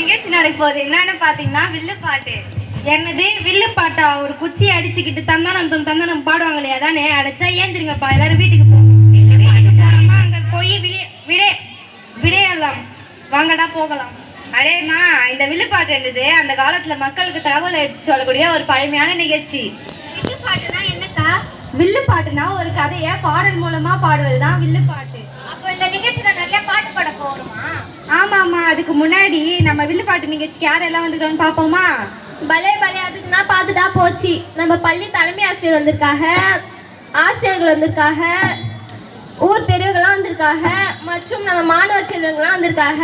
நிகழ்ச்சி நடக்க போகுது. என்னன்னு பாத்தீங்கன்னா வில்லுப்பாட்டு என்னது? வில்லு பாட்டா? ஒரு குச்சி அடிச்சுக்கிட்டு தந்தானம் தும் தந்தானம் பாடுவாங்க இல்லையா தானே அடைச்சா ஏந்திருங்கப்பா எல்லாரும் வீட்டுக்கு போ. வீட்டுக்கு போனோமா அங்க போய் விடே விடை விடையெல்லாம் வாங்கடா போகலாம். அடேம்மா இந்த வில்லுப்பாட்டு என்னது? அந்த காலத்துல மக்களுக்கு தகவல் எடுத்து சொல்லக்கூடிய ஒரு பழமையான நிகழ்ச்சி. வில்லுப்பாட்டுனா என்னக்கா? வில்லுப்பாட்டுனா ஒரு கதையை பாடல் மூலமா பாடுவது தான் வில்லுப்பாட்டு அப்போ இந்த நிகழ்ச்சியில நிறைய பாட்டு பாட போகணுமா? ஆமா ஆமா அதுக்கு முன்னாடி நம்ம வில்லுப்பாட்டு நிகழ்ச்சிக்கு யாரெல்லாம் வந்துருக்கான்னு பாப்போமா பலே பலே அதுக்குன்னா பார்த்துட்டா போச்சு. நம்ம பள்ளி தலைமை ஆசிரியர் வந்திருக்காக ஆசிரியர்கள் வந்திருக்காக ஊர் பெரியவங்களாம் வந்திருக்காக மற்றும் நம்ம மாணவ செல்வங்களாம் வந்திருக்காக.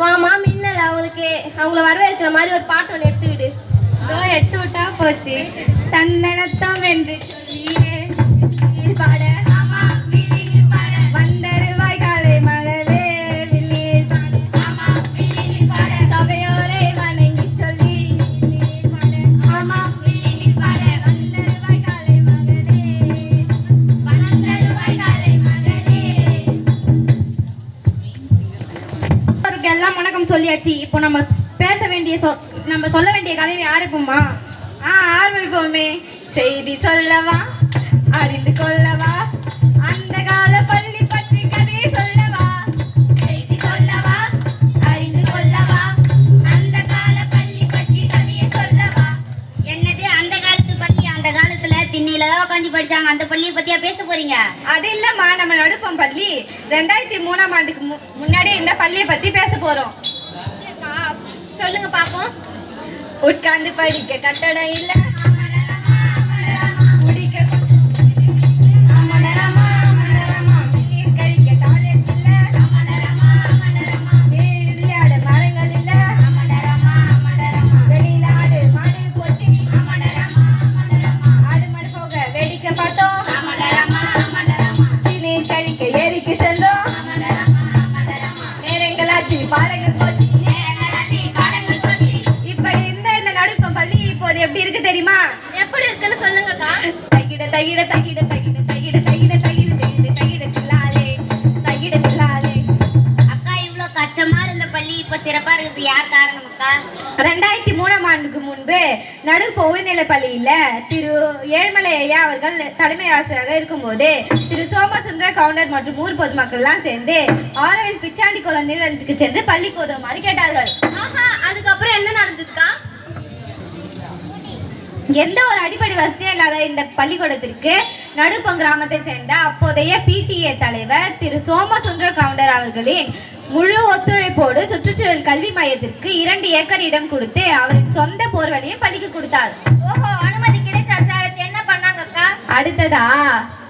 வாமா மின்னல் அவங்களுக்கு அவங்கள வரவேற்கிற மாதிரி ஒரு பாட்டு ஒன்று எடுத்து விடு. எடுத்து விட்டா போச்சு. தன்னடத்தம் என்று சொல்லியே பாட சொல்லியாச்சு இப்போ நம்ம பேச வேண்டிய நம்ம சொல்ல வேண்டிய கதையை ஆரம்பிப்போமா ஆ ஆரம்பிப்போமே. செய்தி சொல்லவா? அறிந்து கொள்ளவா? அந்த கால பள்ளி பற்றி கதையை சொல்லவா? செய்தி சொல்லவா? அறிந்து கொள்ளவா? அந்த கால பள்ளி பற்றி கதையை சொல்லவா? என்னது அந்த காலத்து பள்ளி? அந்த காலத்துல திண்ணையில தான் உட்காந்து படிச்சாங்க. அந்த பள்ளியை பத்தியா பேச போறீங்க? அது இல்லம்மா நம்ம நடுப்பம் பள்ளி. ரெண்டாயிரத்தி மூணாம் ஆண்டுக்கு முன்னாடி இந்த பள்ளியை பத்தி பேச போறோம். சொல்லுங்க பாப்போம். உட்கார்ந்து படிக்க கட்டடம் இல்லை. தகிட தகிட தகிட தகிட தகிட தகிட தகிட தகிட தகிட தில்லாலே தகிட தில்லாலே அக்கா இவ்வளவு கஷ்டமா இருந்த பள்ளி இப்ப சிறப்பா இருக்குது. யார் காரணம் அக்கா? ரெண்டாயிரத்தி மூணாம் ஆண்டுக்கு முன்பு நடுப்பு உயர்நிலை பள்ளியில திரு ஏழ்மலை ஐயா அவர்கள் தலைமை ஆசிரியராக இருக்கும்போது திரு சோமசுந்தர கவுண்டர் மற்றும் ஊர் பொதுமக்கள் எல்லாம் சேர்ந்து ஆரவில் பிச்சாண்டி குளம் நிறுவனத்துக்கு சென்று பள்ளிக்கு உதவுமாறு கேட்டார்கள். அதுக்கப்புறம் என்ன நடந்ததுக்கா? எந்த ஒரு அடிப்படை வசதியும் இல்லாத இந்த பள்ளிக்கூடத்திற்கு நடுப்பம் கிராமத்தை சேர்ந்த அப்போதைய பிடிஏ தலைவர் திரு சோமசுந்தர கவுண்டர் அவர்களின் முழு ஒத்துழைப்போடு சுற்றுச்சூழல் கல்வி மையத்திற்கு இரண்டு ஏக்கர் இடம் கொடுத்து அவரின் சொந்த போர்வழியும் பள்ளிக்கு கொடுத்தார். ஓஹோ அனுமதி கிடைச்சாச்சா என்ன பண்ணாங்கக்கா? அடுத்ததா?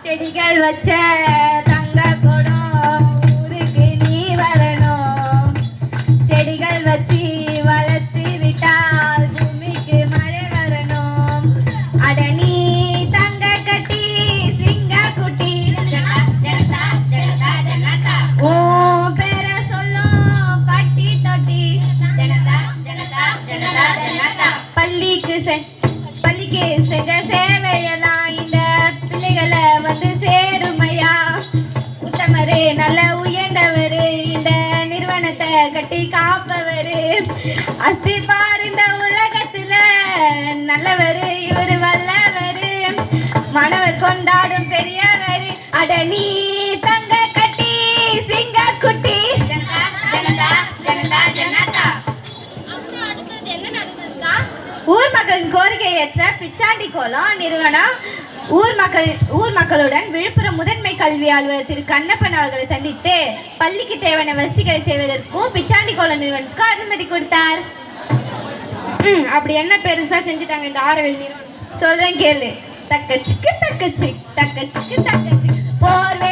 செடிகள் வச்ச மக்களின் கோரிக்கை ஏற்ற பிச்சாண்டி கோலம் நிறுவனம் ஊர் மக்கள் ஊர் மக்களுடன் விழுப்புரம் முதன்மை கல்வி அலுவலர் திரு கண்ணப்பன் அவர்களை சந்தித்து பள்ளிக்கு தேவையான வசதிகளை செய்வதற்கும் பிச்சாண்டி கோலம் நிறுவனத்துக்கு அனுமதி கொடுத்தார். அப்படி என்ன பெருசா செஞ்சுட்டாங்க இந்த ஆரவில் நிறுவனம்? சொல்றேன் கேளு. தக்க சிக்கு தக்க சிக் தக்க சிக்கு தக்க. சிக் போர்வேல்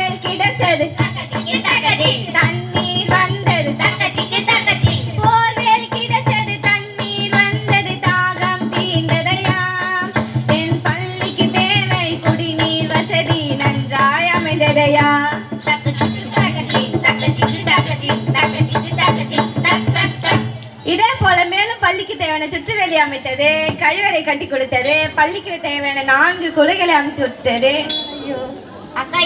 சுற்றுவெளி அமைத்தது கழிவறை கட்டி கொடுத்தது பள்ளிக்கு தேவையான நான்கு குலைகளை அமைத்து விட்டது. அக்கா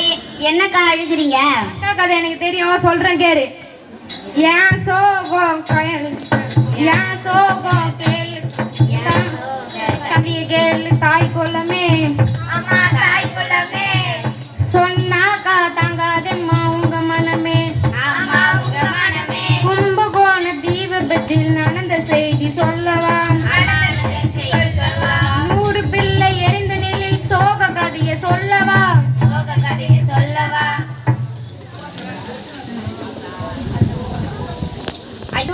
என்னக்கா அழுகுறீங்க? அக்கா கதை எனக்கு தெரியும் சொல்றேன் கேரு ஏன் சோகம் ஏன் சோகம் கேளு கவிய கேளு தாய் குலமே. அம்மா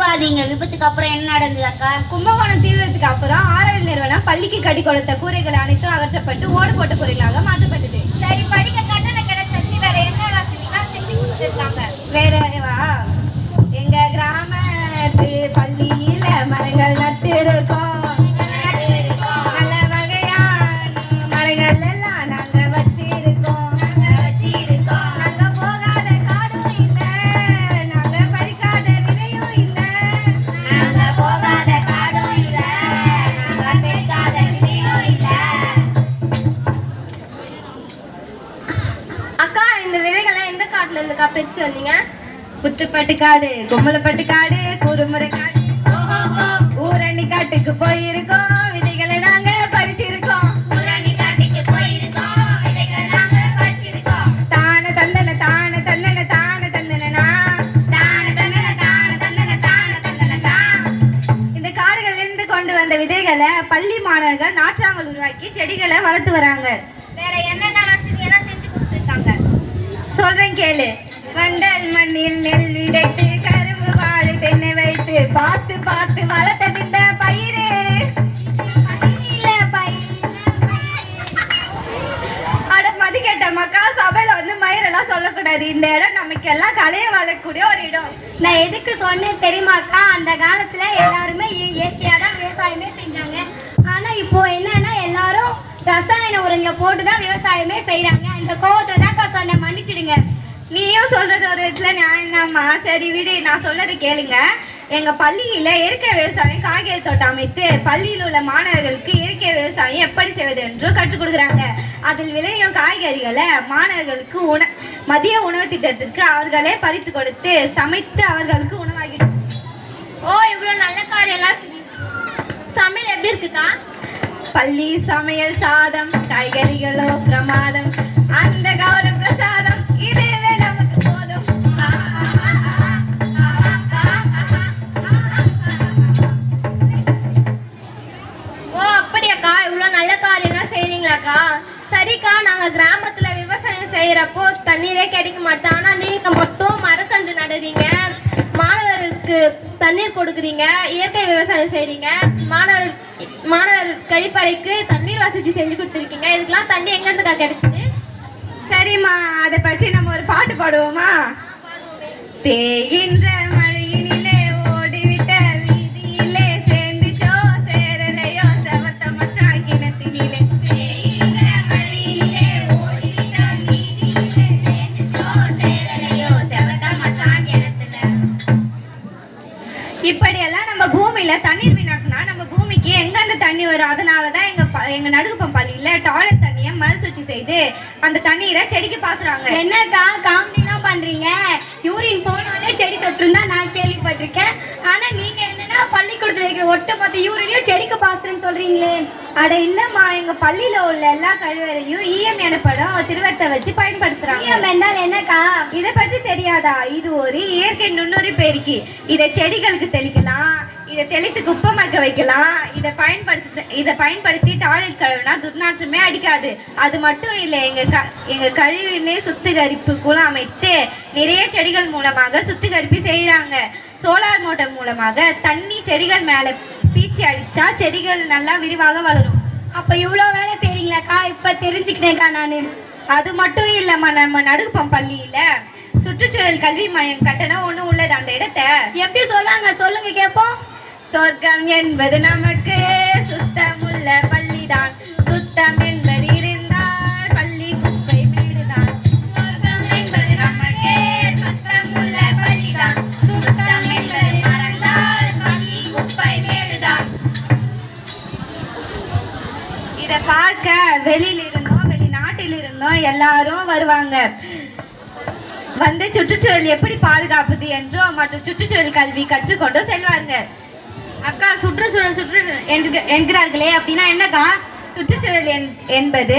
அழுவாதீங்க விபத்துக்கு அப்புறம் என்ன நடந்தது அக்கா? கும்பகோணம் தீவிரத்துக்கு அப்புறம் ஆர்எல் நிறுவனம் பள்ளிக்கு கட்டி கொடுத்த கூரைகள் அனைத்தும் அகற்றப்பட்டு ஓடு போட்ட கூரைகளாக மாற்றப்பட்டது. சரி படிக்க கட்டண கிடைச்சி வேற என்ன வசதிலாம் செஞ்சு கொடுத்துருக்காங்க. வேறவா எங்க கிராமத்து பள்ளியில மரங்கள் நட்டு இருக்கோம். இருந்துக்கா வந்தீங்க? புத்துப்பட்டு காடு கும்பலப்பட்டு காடு குறுமுறை காடு. ஊரணி காட்டுக்கு போயிருக்கோம் விதைகளை நாங்க பறிச்சிருக்கோம். ஊரணி காட்டுக்கு போயிருக்கோம் விதைகள் நாங்க பறிச்சிருக்கோம். தான தந்தன தான தந்தன தான தந்தனா தான தந்தன தான தந்தன தான தந்தன இந்த காடுகள்ல இருந்து கொண்டு வந்த விதைகளை பள்ளி மாணவர்கள் நாற்றாங்கல் உருவாக்கி செடிகளை வளர்த்து வராங்க. வேற என்னென்ன வசதி எல்லாம் செஞ்சு கொடுத்துருக்காங்க? சொல்றேன் கேளு. வண்டல் மண்ணில் நெல் விதைத்து கரும்பு வாழை தென்னை வைத்து பார்த்து பார்த்து வளர்த்த இந்த பயிரே. இல்ல பயிர் அட மதிக்கேட்ட மக்கா சபையில வந்து மயிரெல்லாம் சொல்லக்கூடாது. இந்த இடம் நமக்கு எல்லாம் கலையை வளரக்கூடிய ஒரு இடம். நான் எதுக்கு சொன்னேன் தெரியுமாக்கா அந்த காலத்துல எல்லாருமே இய- இயற்கையா தான் விவசாயமே செஞ்சாங்க. ஆனா இப்போ என்னன்னா எல்லாரும் ரசாயன உரங்களை போட்டு தான் விவசாயமே செய்றாங்க. அந்த கோவத்தை தான்க்கா சொன்னேன். மன்னிச்சிடுங்க. நீயும் சொல்றது ஒரு இடத்துல நியாயம்தாம்மா சரி விடு நான் சொல்றதை கேளுங்க. எங்க பள்ளியில இயற்கை விவசாயம் காய்கறி தோட்டம் அமைத்து பள்ளியில் உள்ள மாணவர்களுக்கு இயற்கை விவசாயம் எப்படி செய்வது என்று கற்றுக் கொடுக்குறாங்க. அதில் விளையும் காய்கறிகளை மாணவர்களுக்கு உண மதிய உணவு திட்டத்திற்கு அவர்களே பறித்து கொடுத்து சமைத்து அவர்களுக்கு உணவாகிடும் ஓ இவ்வளவு நல்ல செஞ்சு- சமையல் எப்படி இருக்குக்கா? பள்ளி சமையல் சாதம் காய்கறிகளோ பிரமாதம். அந்த கௌரவ நல்ல காரியம் எல்லாம் செய்றீங்களாக்கா? சரிக்கா நாங்கள் கிராமத்தில் விவசாயம் செய்கிறப்போ தண்ணீரே கிடைக்க மாட்டோம் ஆனால் நீங்கள் மட்டும் மரக்கன்று நடுறீங்க. மாணவர்களுக்கு தண்ணீர் கொடுக்குறீங்க. இயற்கை விவசாயம் செய்கிறீங்க மாணவர் மாணவர் கழிப்பறைக்கு தண்ணீர் வசதி செஞ்சு கொடுத்துருக்கீங்க. இதுக்கெல்லாம் தண்ணி எங்கேருந்துக்கா கிடைச்சிது? சரிம்மா அதை பற்றி நம்ம ஒரு பாட்டு பாடுவோமா? பெய்கின்ற அதனால தான் அதனாலதான் எங்க எங்க நடுகுப்பம் பள்ளியில டாய்லெட் தண்ணியை மறுசுச்சி செய்து அந்த தண்ணீரை செடிக்கு பாசுறாங்க. என்னக்கா காமெடிலாம் பண்றீங்க? யூரின் போனாலே செடி தொற்றும் தான் நான் கேள்விப்பட்டிருக்கேன். ஆனா நீங்க என்னன்னா பள்ளிக்கூடத்துல இருக்கிற ஒட்டுமொத்த யூரினையும் செடிக்கு பாசுறேன்னு சொல்றீங்களே. அட இல்லம்மா எங்க பள்ளியில உள்ள எல்லா கழிவறையும் ஈயம் எனப்படும் திருவத்தை வச்சு பயன்படுத்துறாங்க. ஈயம் என்றால் என்னக்கா? இதை பற்றி தெரியாதா? இது ஒரு இயற்கை நுண்ணுரி பெருக்கி. இதை செடிகளுக்கு தெளிக்கலாம். இதை தெளித்து குப்பமாக்க வைக்கலாம். இதை பயன்படுத்தி இதை பயன்படுத்தி டாய்லெட் கழுவினா துர்நாற்றமே அடிக்காது. அது மட்டும் இல்லை எங்க க எங்க கழிவுநீர் சுத்திகரிப்பு குளம் அமைத்து நிறைய செடிகள் மூலமாக சுத்திகரிப்பு செய்கிறாங்க சோலார் மோட்டர் மூலமாக தண்ணி செடிகள் மேலே பீச்சி அடித்தா செடிகள் நல்லா விரிவாக வளரும். அப்போ இவ்வளோ வேலை செய்கிறீங்களாக்கா இப்போ தெரிஞ்சுக்கிட்டேன்க்கா நான். அது மட்டும் இல்லைம்மா நம்ம நடுப்பம் பள்ளியில் சுற்றுச்சூழல் கல்வி மையம் கட்டணம் ஒன்றும் உள்ளது அந்த இடத்த. எப்படி சொல்லுவாங்க சொல்லுங்க கேட்போம் சொர்க்கம் என்பது நமக்கு சுத்தமுள்ள பள்ளிதான். சுத்தம் என்பது பார்க்க வெளியில இருந்தோம் வெளிநாட்டில் இருந்தோம் எல்லாரும் வருவாங்க. வந்து சுற்றுச்சூழல் எப்படி பாதுகாப்பது என்றும் மற்றும் சுற்றுச்சூழல் கல்வி கற்றுக்கொண்டு செல்வாங்க. அக்கா சுற்றுச்சூழல் சுற்று என்கிறார்களே அப்படின்னா என்னக்கா? சுற்றுச்சூழல் என்- என்பது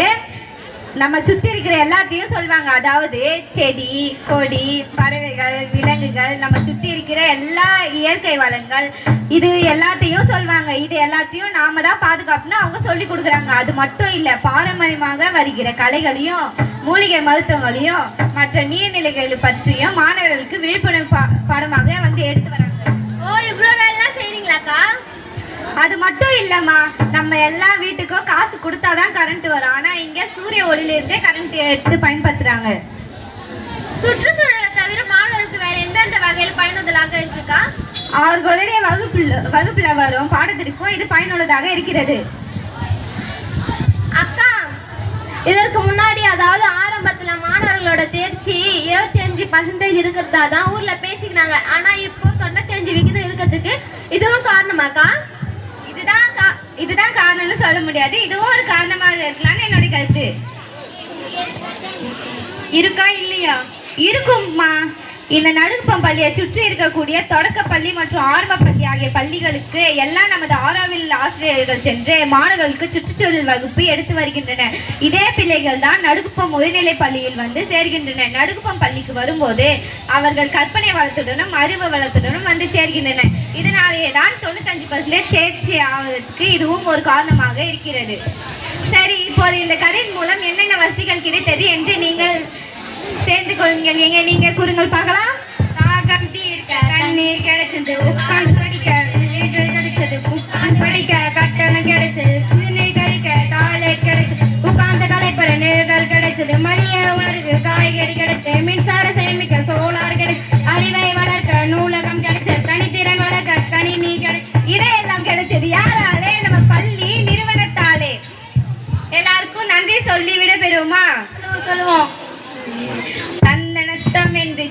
நம்ம சுத்தி இருக்கிற எல்லாத்தையும் சொல்லுவாங்க அதாவது செடி கொடி பறவைகள் விலங்குகள் நம்ம சுத்தி இருக்கிற எல்லா இயற்கை வளங்கள் இது எல்லாத்தையும் சொல்லுவாங்க இது எல்லாத்தையும் நாம தான் பாதுகாப்புன்னு அவங்க சொல்லி கொடுக்குறாங்க. அது மட்டும் இல்ல பாரம்பரியமாக வருகிற கலைகளையும் மூலிகை மருத்துவங்களையும் மற்ற நீர்நிலைகள் பற்றியும் மாணவர்களுக்கு விழிப்புணர்வு பா- பாடமாக வந்து எடுத்து வராங்க. ஓ இவ்வளோ வேலைலாம் செய்றீங்களாக்கா? அது மட்டும் இல்லம்மா. நம்ம எல்லா வீட்டுக்கும் காசு கொடுத்தாதான் கரண்ட் வரும். ஆனா இங்க சூரிய ஒளியில இருந்தே கரண்ட் எடுத்து பயன்படுத்துறாங்க. சுற்றுச்சூழலை தவிர மாணவர்களுக்கு வேற எந்தெந்த வகையில் பயனுதலாக இருக்குக்கா? அவர்களுடைய வகுப்புல வகுப்புல வரும் பாடத்திற்கும் இது பயனுள்ளதாக இருக்கிறது. அக்கா இதற்கு முன்னாடி அதாவது ஆரம்பத்துல மாணவர்களோட தேர்ச்சி இருபத்தி அஞ்சு பர்சன்டேஜ் இருக்கிறதா தான் ஊர்ல பேசிக்கிறாங்க ஆனா இப்போ தொண்ணூத்தி அஞ்சு விகிதம் இருக்கிறதுக்கு இதுவும் காரணமாக்கா? இதுதான் காரணம்னு சொல்ல முடியாது. இதுவும் ஒரு காரணமாக இருக்கலாம்னு என்னோட கருத்து. இருக்கா இல்லையா? இருக்கும்மா. இந்த நடுப்பம் பள்ளியை சுற்றி இருக்கக்கூடிய தொடக்கப்பள்ளி மற்றும் ஆரம்ப பள்ளி ஆகிய பள்ளிகளுக்கு எல்லாம் நமது ஆறாவில் ஆசிரியர்கள் சென்று மாணவர்களுக்கு சுற்றுச்சூழல் வகுப்பு எடுத்து வருகின்றனர் இதே பிள்ளைகள் தான் நடுக்குப்பம் உயர்நிலை பள்ளியில் வந்து சேர்கின்றனர் நடுக்குப்பம் பள்ளிக்கு வரும்போது அவர்கள் கற்பனை வளத்துடனும் அறிவு வளத்துடனும் வந்து சேர்கின்றனர் இதனாலேயே தான் தொண்ணூத்தஞ்சு பர்சன்டேஜ் சேர்ச்சி ஆவதற்கு இதுவும் ஒரு காரணமாக இருக்கிறது. சரி இப்போது இந்த கதையின் மூலம் என்னென்ன வசதிகள் கிடைத்தது என்று நீங்கள் சேர்ந்து கொள்ளுங்கள் எங்க நீங்க கூறுங்கள் பார்க்கலாம். தாகம் தீர்க்க தண்ணீர் கிடைச்சது உட்கார்ந்து படிக்க கிடைச்சது உட்கார்ந்து படிக்க கட்டணம் கிடைச்சது குடிநீர் கிடைக்க டாய்லெட் கிடைச்சது உட்கார்ந்து கலைப்பற நீர்கள் கிடைச்சது மதிய உணர்வு காய்கறி கிடைச்சது மின்சார சேமிக்க சோலார் கிடைச்சது அறிவை வளர்க்க நூலகம் கிடைச்சது தனித்திறன் வளர்க்க கணினி கிடைச்சது இதையெல்லாம் கிடைச்சது யாராலே? நம்ம பள்ளி நிறுவனத்தாலே. எல்லாருக்கும் நன்றி சொல்லி விட பெறுமா சொல்லுவோம். தன்னனத்தம் என்று